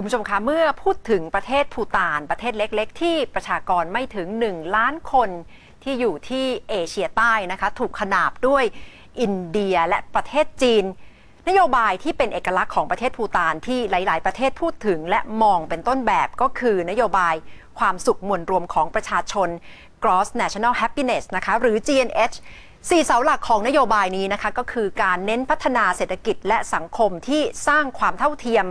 คุณผู้ชมคะเมื่อพูดถึงประเทศภูตาน ประเทศเล็ก ๆ ที่ประชากรไม่ถึง 1 ล้านคนที่อยู่ที่เอเชียใต้นะคะถูกขนาบด้วยอินเดียและประเทศจีน นโยบายที่เป็นเอกลักษณ์ของประเทศภูตานที่หลาย ๆ ประเทศพูดถึงและมองเป็นต้นแบบก็คือนโยบายความสุขมวลรวมของประชาชน Gross National Happiness นะคะหรือ GNH สี่เสาหลักของนโยบายนี้นะคะก็คือการเน้นพัฒนาเศรษฐกิจและสังคมที่สร้างความเท่าเทียม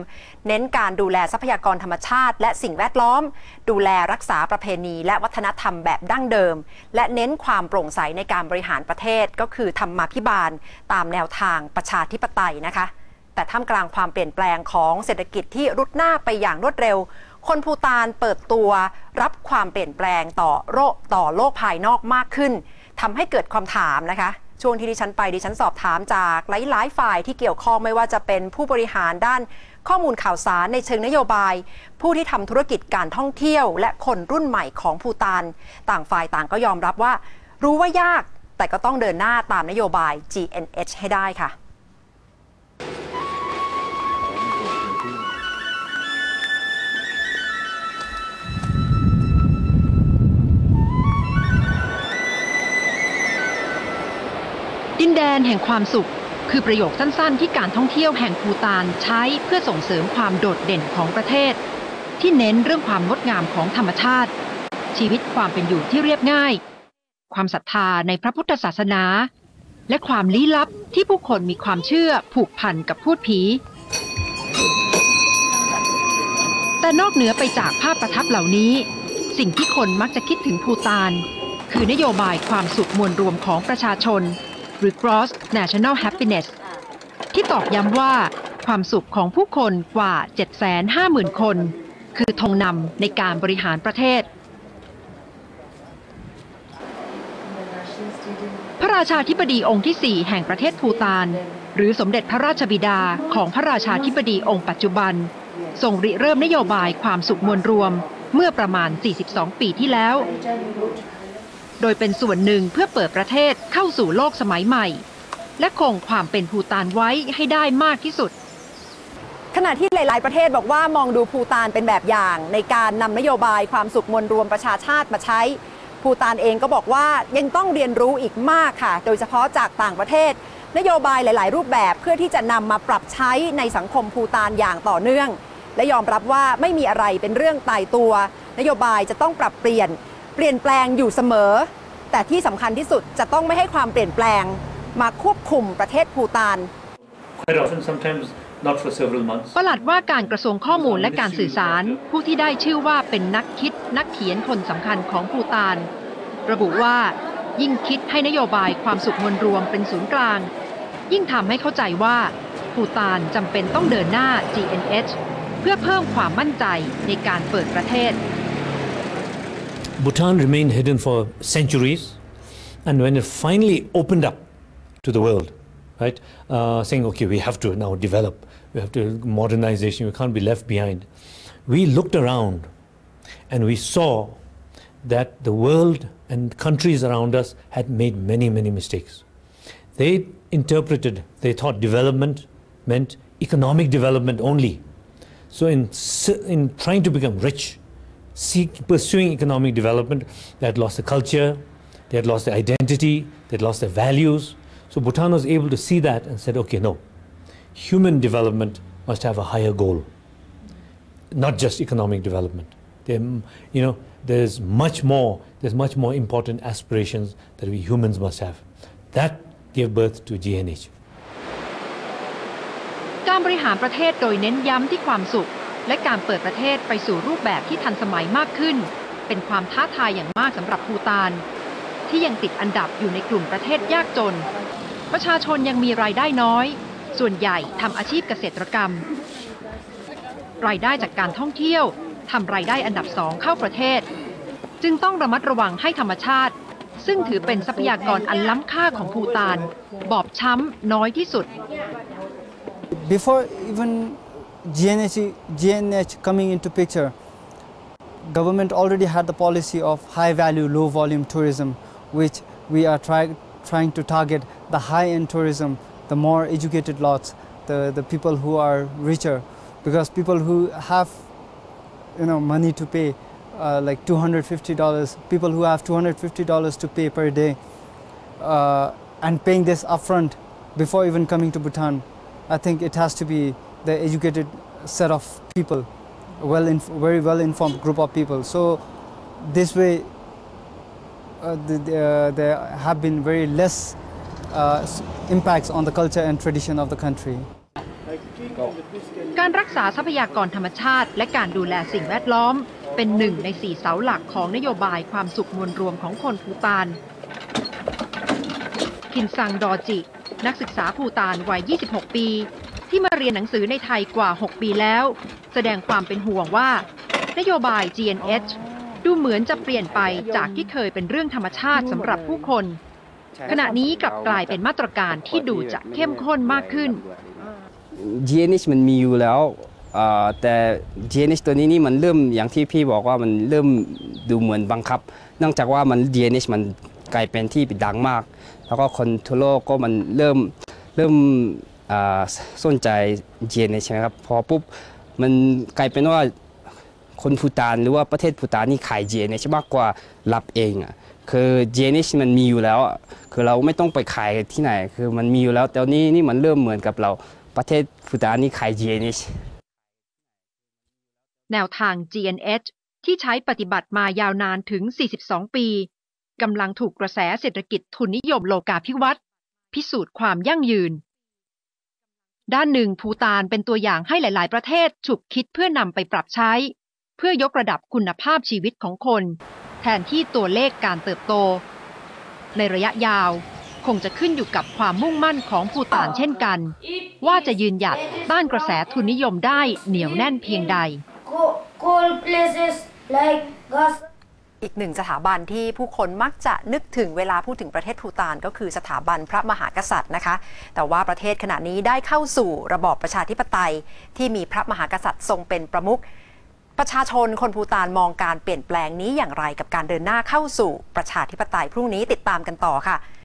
เน้นการดูแลทรัพยากรธรรมชาติ และสิ่งแวดล้อม ดูแลรักษาประเพณี และวัฒนธรรมแบบดั้งเดิม และเน้นความโปร่งใสในการบริหารประเทศ ก็คือธรรมาภิบาล ตามแนวทางประชาธิปไตยนะคะ แต่ท่ามกลางความเปลี่ยนแปลงของเศรษฐกิจที่รุดหน้าไปอย่างรวดเร็วคนภูตานเปิดตัวรับความเปลี่ยนแปลงต่อโรคต่อโลกภายนอกมากขึ้น ทำให้เกิดความถามนะคะ ช่วงที่ดิฉันไปดิฉันสอบถามจากหลายๆฝ่ายที่เกี่ยวข้องไม่ว่าจะเป็นผู้บริหารด้านข้อมูลข่าวสารในเชิงนโยบาย ผู้ที่ทำธุรกิจการท่องเที่ยว และคนรุ่นใหม่ของภูตานต่างฝ่ายต่างก็ยอมรับว่า รู้ว่ายากแต่ก็ต้องเดินหน้าตามนโยบาย GNH ให้ได้ค่ะ ดินแดนแห่งความสุข คือประโยคสั้นๆ ที่การท่องเที่ยวแห่งภูตานใช้เพื่อส่งเสริมความโดดเด่นของประเทศ ที่เน้นเรื่องความงดงามของธรรมชาติ ชีวิตความเป็นอยู่ที่เรียบง่าย ความศรัทธาในพระพุทธศาสนา และความลี้ลับที่ผู้คนมีความเชื่อผูกพันกับพูดผี แต่นอกเหนือไปจากภาพประทับเหล่านี้ สิ่งที่คนมักจะคิดถึงภูตาน คือนโยบายความสุขมวลรวมของประชาชน หรือ Gross National Happiness ที่ตอกย้ำว่าความสุขของผู้คนกว่า 750,000 คน คือธงนำในการบริหารประเทศ พระราชาธิบดีองค์ที่ 4 แห่งประเทศภูตาน หรือสมเด็จพระราชบิดาของพระราชาธิบดีองค์ปัจจุบันทรงริเริ่มนโยบายความสุขมวลรวมเมื่อประมาณ 42 ปีที่แล้ว โดยเป็นส่วนหนึ่งเพื่อเปิดประเทศเข้าสู่โลกสมัยใหม่ และคงความเป็นภูตานไว้ให้ได้มากที่สุด ขณะที่หลาย ๆ ประเทศบอกว่ามองดูภูตานเป็นแบบอย่าง ในการนำนโยบายความสุขมวลรวมประชาชาติมาใช้ภูตานเองก็บอกว่ายังต้องเรียนรู้อีกมากค่ะ โดยเฉพาะจากต่างประเทศ นโยบายหลาย ๆ รูปแบบเพื่อที่จะนำมาปรับใช้ในสังคมภูตานอย่างต่อเนื่อง และยอมรับว่าไม่มีอะไรเป็นเรื่องตายตัว นโยบายจะต้องปรับเปลี่ยน เปลี่ยนแปลงอยู่เสมอ แต่ที่สำคัญที่สุดจะต้องไม่ให้ความเปลี่ยนแปลงมาควบคุมประเทศภูตาน Quite often, sometimes not for several months. ประหลัดว่าการกระทรวงข้อมูลและการสื่อสาร ผู้ที่ได้ชื่อว่าเป็นนักคิดนักเขียนคนสำคัญของภูตาน ระบุว่ายิ่งคิดให้นโยบายความสุขมวลรวมเป็นศูนย์กลาง ยิ่งทำให้เข้าใจว่าภูตานจำเป็นต้องเดินหน้า GNH เพื่อเพิ่มความมั่นใจในการเปิดประเทศ Bhutan remained hidden for centuries, and when it finally opened up to the world, right, uh, saying, okay, we have to now develop, we have to modernization, we can't be left behind. We looked around and we saw that the world and countries around us had made many, many mistakes. They interpreted, they thought development meant economic development only. So, in, in trying to become rich, seek, pursuing economic development, they had lost the culture, they had lost their identity, they had lost their values. So Bhutan was able to see that and said, okay, no, human development must have a higher goal, not just economic development. There, you know, there's much more, there's much more important aspirations that we humans must have. That gave birth to GNH. การบริหารประเทศโดยเน้นย้ำที่ความสุข และการเปิดประเทศไปสู่รูปแบบที่ทันสมัยมากขึ้น เป็นความท้าทายอย่างมากสำหรับภูตาน ที่ยังติดอันดับอยู่ในกลุ่มประเทศยากจน ประชาชนยังมีรายได้น้อย ส่วนใหญ่ทำอาชีพเกษตรกรรม รายได้จากการท่องเที่ยวทำรายได้อันดับสองเข้าประเทศ จึงต้องระมัดระวังให้ธรรมชาติ ซึ่งถือเป็นทรัพยากรอันล้ำค่าของภูตาน บอบช้ำน้อยที่สุด Before even GNH, GNH coming into picture, government already had the policy of high value, low volume tourism, which we are try, trying to target the high end tourism, the more educated lots, the, the people who are richer. because people who have you know money to pay uh, like $250 people who have $250 to pay per day uh, and paying this upfront before even coming to Bhutan I think it has to be the educated set of people well inf- very well informed group of people so this way uh, the, the, uh, there have been very less uh, s- impacts on the culture and tradition of the country การรักษาทรัพยากรธรรมชาติและการดูแลสิ่งแวดล้อม เป็นหนึ่งในสี่เสาหลักของนโยบายความสุขมวลรวมของคนภูตาน คินซังดอจิ นักศึกษาภูตานวัย 26 ปี ที่มาเรียนหนังสือในไทยกว่า 6 ปีแล้ว แสดงความเป็นห่วงว่า นโยบาย GNH ดูเหมือนจะเปลี่ยนไปจากที่เคยเป็นเรื่องธรรมชาติสำหรับผู้คน ขณะนี้กลับกลายเป็นมาตรการที่ดูจะเข้มข้นมากขึ้น GNH มันมีอยู่แล้วแต่ GNH ตัวนี้นี่มันเริ่มอย่างที่พี่บอกว่ามันเริ่มดูเหมือนบังคับเนื่องจากว่ามัน GNH มันกลายเป็นที่ดังมาก แล้วก็คนทั่วโลกก็มันเริ่มเริ่ม สนใจ GNH ใช่ไหมครับพอปุ๊บมันกลายเป็นว่าคนพูตานหรือว่าประเทศพูตานนี่ขาย GNH มากกว่ารับเองอะคือ GNH มันมีอยู่แล้วคือเราไม่ต้องไปขายที่ไหน คือมันมีอยู่แล้วแต่นี้นี่มันเริ่มเหมือนกับเราประเทศพูตานนี่ขาย GNH แนวทาง GNH ที่ใช้ปฏิบัติมายาวนานถึง 42 ปีกำลังถูกกระแสเศรษฐกิจทุนนิยมโลกาภิวัตน์พิสูจน์ความยั่งยืน ด้านหนึ่งภูตานเป็นตัวอย่างให้หลาย ๆ ประเทศฉุกคิดเพื่อนำไปปรับใช้ เพื่อยกระดับคุณภาพชีวิตของคน แทนที่ตัวเลขการเติบโต ในระยะยาว คงจะขึ้นอยู่กับความมุ่งมั่นของภูตานเช่นกัน ว่าจะยืนหยัดต้านกระแสทุนนิยมได้เหนียวแน่นเพียงใด cool places like Gas อีกหนึ่งสถาบันที่ผู้คนมักจะนึกถึงเวลาพูดถึงประเทศภูตานก็คือสถาบันพระมหากษัตริย์นะคะ แต่ว่าประเทศขณะนี้ได้เข้าสู่ระบอบประชาธิปไตย ที่มีพระมหากษัตริย์ทรงเป็นประมุขประชาชนคนภูตานมองการเปลี่ยนแปลงนี้อย่างไรกับการเดินหน้าเข้าสู่ประชาธิปไตยพรุ่งนี้ติดตามกันต่อค่ะ